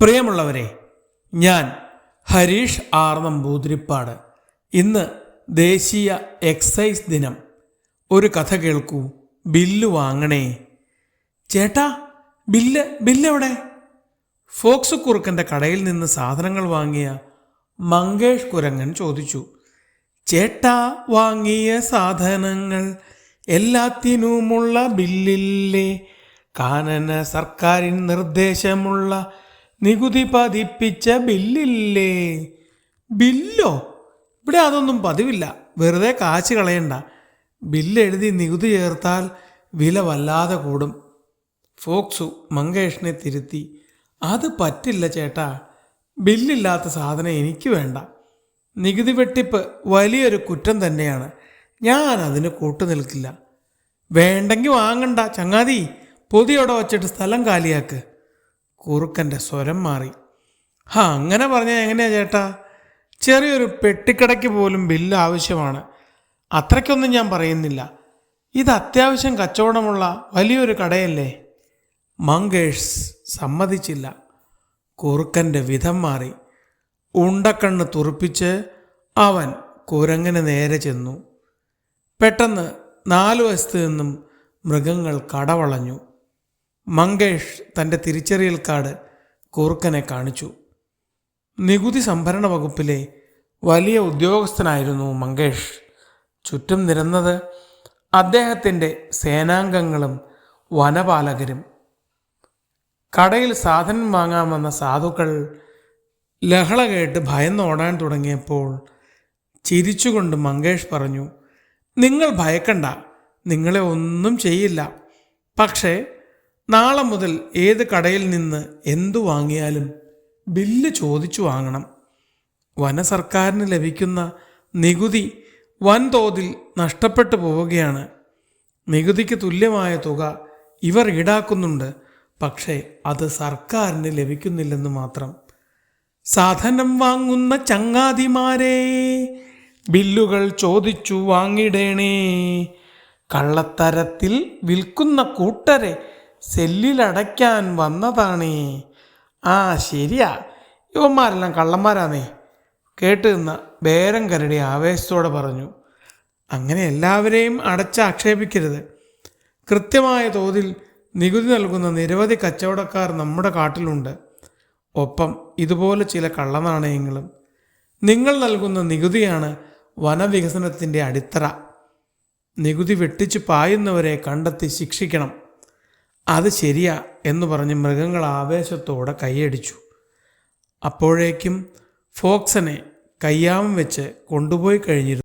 പ്രിയമുള്ളവരെ ഞാൻ ഹരീഷ് ആർ നമ്പൂതിരിപ്പാട് ഇന്ന് ദേശീയ എക്സൈസ് ദിനം. ഒരു കഥ കേൾക്കൂ. ബില്ല് വാങ്ങണേ. ചേട്ടാ ബില്ല് ബില്ല് എവിടെ ഫോക്സ് കുറുക്കന്റെ കടയിൽ നിന്ന് സാധനങ്ങൾ വാങ്ങിയ മങ്കേഷ് കുരങ്ങൻ ചോദിച്ചു ചേട്ടാ വാങ്ങിയ സാധനങ്ങൾ എല്ലാത്തിനുമുള്ള ബില്ലില്ലേ? കാനന സർക്കാരിൻ നിർദ്ദേശമുള്ള നികുതി പതിപ്പിച്ച ബില്ലില്ലേ? ബില്ലോ? ഇവിടെ അതൊന്നും പതിവില്ല. വെറുതെ കാശ് കളയണ്ട. ബില്ലെഴുതി നികുതി ചേർത്താൽ വില വല്ലാതെ കൂടും. ഫോക്സു മങ്കേഷിനെ തിരുത്തി. അത് പറ്റില്ല ചേട്ടാ. ബില്ലില്ലാത്ത സാധനം എനിക്ക് വേണ്ട. നികുതി വെട്ടിപ്പ് വലിയൊരു കുറ്റം തന്നെയാണ്. ഞാൻ അതിന് കൂട്ടു നിൽക്കില്ല. വേണ്ടെങ്കിൽ വാങ്ങണ്ട ചങ്ങാതി. പൊതിയോടെ വച്ചിട്ട് സ്ഥലം കാലിയാക്ക്. കുറുക്കന്റെ സ്വരം മാറി. ഹാ അങ്ങനെ പറഞ്ഞാൽ എങ്ങനെയാ ചേട്ടാ? ചെറിയൊരു പെട്ടിക്കടയ്ക്ക് പോലും ബില്ല് ആവശ്യമാണ്. അത്രയ്ക്കൊന്നും ഞാൻ പറയുന്നില്ല. ഇത് അത്യാവശ്യം കച്ചവടമുള്ള വലിയൊരു കടയല്ലേ? മങ്കേഷ് സമ്മതിച്ചില്ല. കുറുക്കന്റെ വിധം മാറി. ഉണ്ടക്കണ്ണ് തുറപ്പിച്ച് അവൻ കുരങ്ങിന് നേരെ ചെന്നു. പെട്ടെന്ന് നാലു വശത്തു നിന്നും മൃഗങ്ങൾ കടവളഞ്ഞു. മങ്കേഷ് തന്റെ തിരിച്ചറിയൽ കാർഡ് കൂർക്കനെ കാണിച്ചു. നികുതി സംഭരണ വകുപ്പിലെ വലിയ ഉദ്യോഗസ്ഥനായിരുന്നു മങ്കേഷ്. ചുറ്റും നിരന്നത് അദ്ദേഹത്തിന്റെ സേനാംഗങ്ങളും വനപാലകരും. കടയിൽ സാധനം വാങ്ങാൻ വന്ന സാധുക്കൾ ലഹള കേട്ട് ഭയന്നോടാൻ തുടങ്ങിയപ്പോൾ ചിരിച്ചുകൊണ്ട് മങ്കേഷ് പറഞ്ഞു നിങ്ങൾ ഭയക്കണ്ട നിങ്ങളെ ഒന്നും ചെയ്യില്ല. പക്ഷേ നാളെ മുതൽ ഏത് കടയിൽ നിന്ന് എന്തു വാങ്ങിയാലും ബില്ല് ചോദിച്ചു വാങ്ങണം. വനസർക്കാരിന് ലഭിക്കുന്ന നികുതി വൻതോതിൽ നഷ്ടപ്പെട്ടു പോവുകയാണ്. നികുതിക്ക് തുല്യമായ തുക ഇവർ ഈടാക്കുന്നുണ്ട്. പക്ഷേ അത് സർക്കാരിന് ലഭിക്കുന്നില്ലെന്ന് മാത്രം. സാധനം വാങ്ങുന്ന ചങ്ങാതിമാരെ ബില്ലുകൾ ചോദിച്ചു വാങ്ങിടേണേ. കള്ളത്തരത്തിൽ വിൽക്കുന്ന കൂട്ടരെ സെല്ലിലടയ്ക്കാൻ വന്നതാണേ. ആ ശരിയാ. ഇവന്മാരെല്ലാം കള്ളന്മാരാന്നേ. കേട്ട് നിന്ന ബേരം കരടി ആവേശത്തോടെ പറഞ്ഞു അങ്ങനെ എല്ലാവരെയും അടച്ചാക്ഷേപിക്കരുത് കൃത്യമായ തോതിൽ നികുതി നൽകുന്ന നിരവധി കച്ചവടക്കാർ നമ്മുടെ കാട്ടിലുണ്ട്. ഒപ്പം ഇതുപോലെ ചില കള്ളനാണയങ്ങളും നിങ്ങൾ നൽകുന്ന നികുതിയാണ് വനവികസനത്തിന്റെ അടിത്തറ. നികുതി വെട്ടിച്ച് പായുന്നവരെ കണ്ടെത്തി ശിക്ഷിക്കണം. അത് ശരിയാ എന്ന് പറഞ്ഞ് മൃഗങ്ങൾ ആവേശത്തോടെ കൈയടിച്ചു. അപ്പോഴേക്കും ഫോക്സനെ കയ്യാമം വെച്ച് കൊണ്ടുപോയി കഴിഞ്ഞിരുന്നു.